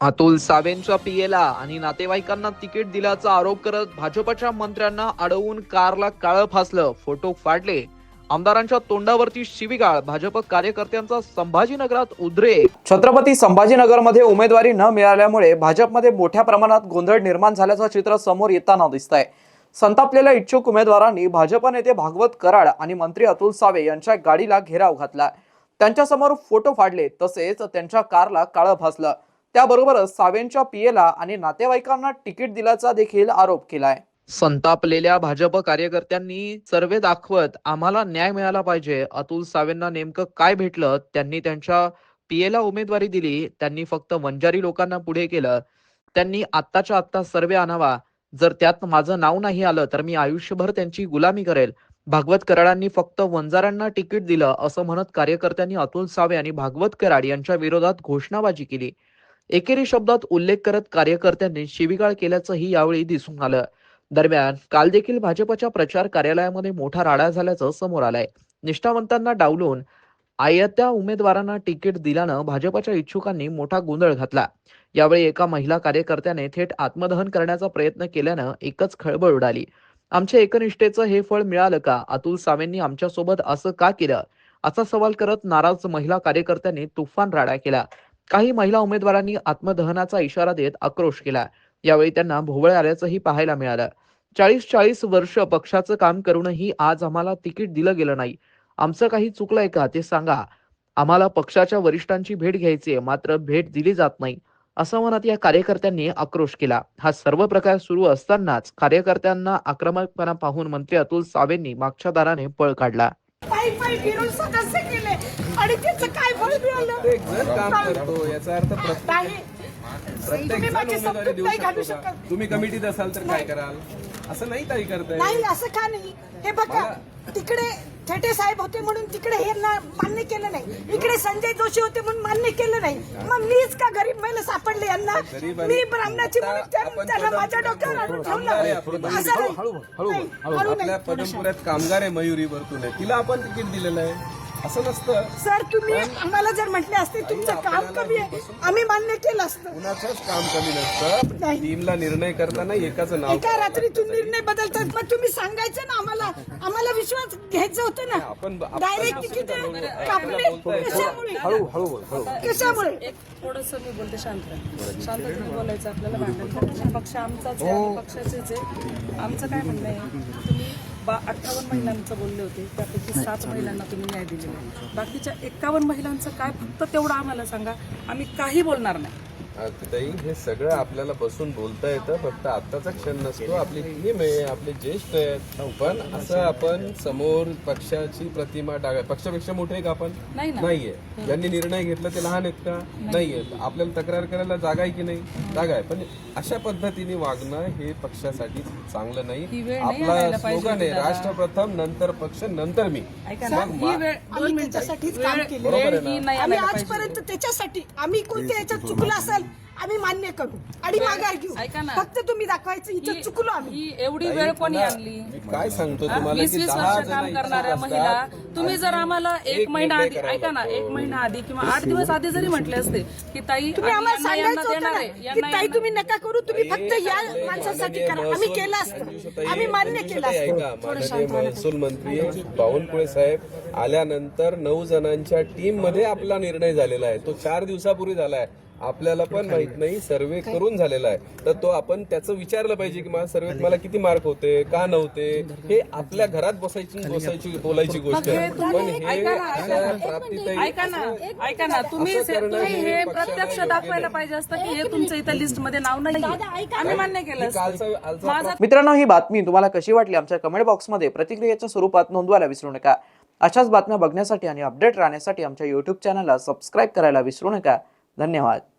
अतुल सावेंच्या पीएला आणि नातेवाईकांना तिकीट दिल्याचा आरोप करत भाजपच्या मंत्र्यांना अडवून कारला काळं फासलं फोटो फाडले. आमदारांच्या तोंडावरती शिवीगाळ भाजप कार्यकर्त्यांचा संभाजीनगरात उद्रेक. छत्रपती संभाजीनगरमध्ये उमेदवारी न मिळाल्यामुळे भाजपमध्ये मोठ्या प्रमाणात गोंधळ निर्माण झाल्याचं चित्र समोर येताना दिसत आहे संतापलेल्या इच्छुक उमेदवारांनी भाजप नेते भागवत कराड आणि मंत्री अतुल सावे यांच्या गाडीला घेराव घातला. त्यांच्यासमोर फोटो फाडले तसेच त्यांच्या कारला काळं फासलं. त्याबरोबरच सावेंच्या पीएला आणि नातेवाईकांना तिकीट दिल्याचा देखील आरोप केलाय. संतापलेल्या भाजप कार्यकर्त्यांनी सर्वे दाखवत आम्हाला न्याय मिळाला पाहिजे. अतुल सावेंना नेमकं काय भेटलं? त्यांनी त्यांच्या पीएला उमेदवारी दिली. त्यांनी फक्त वंजारी लोकांना पुढे केलं. त्यांनी आत्ताच्या आत्ता सर्वे आणावा. जर त्यात माझं नाव नाही आलं तर मी आयुष्यभर त्यांची गुलामी करेल. भागवत कराडांनी फक्त वंजारांना तिकीट दिलं असं म्हणत कार्यकर्त्यांनी अतुल सावे आणि भागवत कराड यांच्या विरोधात घोषणाबाजी केली. एकेरी शब्दात उल्लेख करत कार्यकर्त्यांनी शिवीगाळ केल्याचंही यावेळी दिसून आलं. दरम्यान काल देखील भाजपच्या प्रचार कार्यालयामध्ये मोठा राडा झाल्याचं समोर आलंय. निष्ठावंतांना डावलून आयत्या उमेदवारांना तिकीट दिल्यानं भाजपच्या इच्छुकांनी मोठा गोंधळ घातला. यावेळी एका महिला कार्यकर्त्याने थेट आत्मदहन करण्याचा प्रयत्न केल्यानं एकच खळबळ उडाली. आमच्या एकनिष्ठेचं हे फळ मिळालं का? अतुल सावेंनी आमच्यासोबत असं का केलं? असा सवाल करत नाराज महिला कार्यकर्त्यांनी तुफान राडा केला. काही महिला उमेदवारांनी आत्मदहनाचा इशारा देत आक्रोश केला. यावेळी त्यांना भोवळ आल्याचंही पाहायला मिळालं. चाळीस चाळीस वर्ष पक्षाचं काम करूनही आज आम्हाला तिकीट दिलं गेलं नाही. आमचं काही चुकलंय का ते सांगा. आम्हाला पक्षाच्या वरिष्ठांची भेट घ्यायची आहे मात्र भेट दिली जात नाही. असं म्हणत या कार्यकर्त्यांनी आक्रोश केला. हा सर्व प्रकार सुरू असतानाच कार्यकर्त्यांना आक्रमकपणा पाहून मंत्री अतुल सावेंनी मागच्या दाराने पळ काढला. पायी पायी फिरून सदस्य केले. आणि त्याचं काय फळ मिळालं प्रत्येक जण काम करतो याचा अर्थ प्रत्येक नाही प्रत्येक तुम्ही जण माझी उमेदवारी समजूत देऊ नाही घालू शकतो का? शकत. तुम्ही कमिटीत असाल तर काय कराल? असं नाही ताई करताय. नाही असं का नाही? हे बघा तिकडे थेटे साहेब होते म्हणून तिकडे हे ना मान्य केलं नाही. इकडे संजय जोशी होते म्हणून मान्य केलं नाही. मग मीच का गरीब महिला सापडले यांना? गरीब आणि- मी ब्राह्मणाची म्हणून त्या- त्याला माझ्या डोक्यावर आणून ठेवलं. असं नाही. हळू हळू नाही, आपल्या. पदमपुऱ्यात कामगार आहे मयुरी वरतून आहे तिला आपण तिकीट दिलेलं आहे. असं नसतं. सर तुम्ही आम्हाला जर म्हटले असते तुमचं काम कमी आहे. आम्ही मान्य केलं असतं. कुणाचंच काम कमी नसतं. नाही. टीमला निर्णय करताना एकाचं नाव एका रात्रीतून निर्णय बदलतात. मग तुम्ही सांगायचं ना आम्हाला. आम्हाला विश्वास घ्यायचा होता ना. आपण डायरेक्ट तिकीट कापले. कशामुळे? कशामुळे? एक थोडस मी बोलते शांत. शांततेने बोलायचं आपल्याला पक्ष आमचाच पक्षाचेच आहे. आमचं काय म्हणणं आहे? तुम्ही बा अठ्ठावन्न महिलांचं बोलले होते त्यापैकी सात महिलांना तुम्ही न्याय दिलेला आहे. बाकीच्या एकावन्न महिलांचं काय फक्त तेवढं आम्हाला सांगा आम्ही काही बोलणार नाही. ताई हे सगळं आपल्याला बसून बोलता येतं. फक्त आत्ताचा क्षण नसतो. आपली टीम आहे आपले ज्येष्ठ आहेत. पण असं आपण समोर पक्षाची प्रतिमा टाका पक्षापेक्षा मोठे आहे का आपण? नाहीये. ज्यांनी निर्णय घेतला ते लहान आहेत का? नाहीये. आपल्याला तक्रार करायला जागा आहे की नाही? जागा आहे. पण अशा पद्धतीने वागणं हे पक्षासाठी चांगलं नाही. आपला स्लोगन आहे होती दादा. राष्ट्र प्रथम नंतर पक्ष नंतर मी. ही दोन आम्ही ही आजपर्यंत त्याच्यासाठी आम्ही कोणत्या याच्यात चुकलं असेल आम्ही मान्य करू. आणि माघार घेऊ. ऐका ना. फक्त तुम्ही दाखवायचं इथं ही- चुकलो आम्ही. ही एवढी वेळ कोणी आणली? मी काय सांगतो तुम्हाला वीस की वीस दहा वर्ष जण काम इच्छुक करणाऱ्या असतात. महिला तुम्ही जर आम्हाला एक महिना आधी ऐका ना. एक महिना आधी किंवा आठ दिवस आधी जरी म्हटले असते की ताई तुम्ही आम्ही आम्हाला यांना- यांना सांगायचं होतं देणार ना आहे की यांना- ताई तुम्ही नका करू तुम्ही फक्त या माणसासाठी करा. महसूल- आम्ही केलं असतं. आम्ही मान्य केलं असतं. ऐका, माननीय महसूल मंत्री बावनकुळे साहेब आल्यानंतर नऊ जणांच्या टीममध्ये आपला निर्णय झालेला आहे. तो चार दिवसापूर्वी झाला आहे. आपल्याला पण माहीत नाही सर्वे करून झालेला आहे. तर तो आपण त्याचं विचारलं पाहिजे की माझ्या सर्वेत मला किती मार्क होते का नव्हते? हे आपल्या घरात बसायची बसायची बोलायची गोष्ट आहे. पण हे ऐका ना, ऐका तुम्ही हे हे प्रत्यक्ष दाखवायला पाहिजे असतं की हे तुमचं इथं लिस्टमध्ये नाव नाही आम्ही मान्य केलं हे मित्रांनो ही बातमी तुम्हाला कशी वाटली आमच्या कमेंट बॉक्समध्ये प्रतिक्रियेच्या स्वरूपात नोंदवायला विसरू नका. अशाच बातम्या बघण्यासाठी आणि अपडेट राहण्यासाठी आमच्या युट्यूब चॅनलला सबस्क्राईब करायला विसरू नका. धन्यवाद.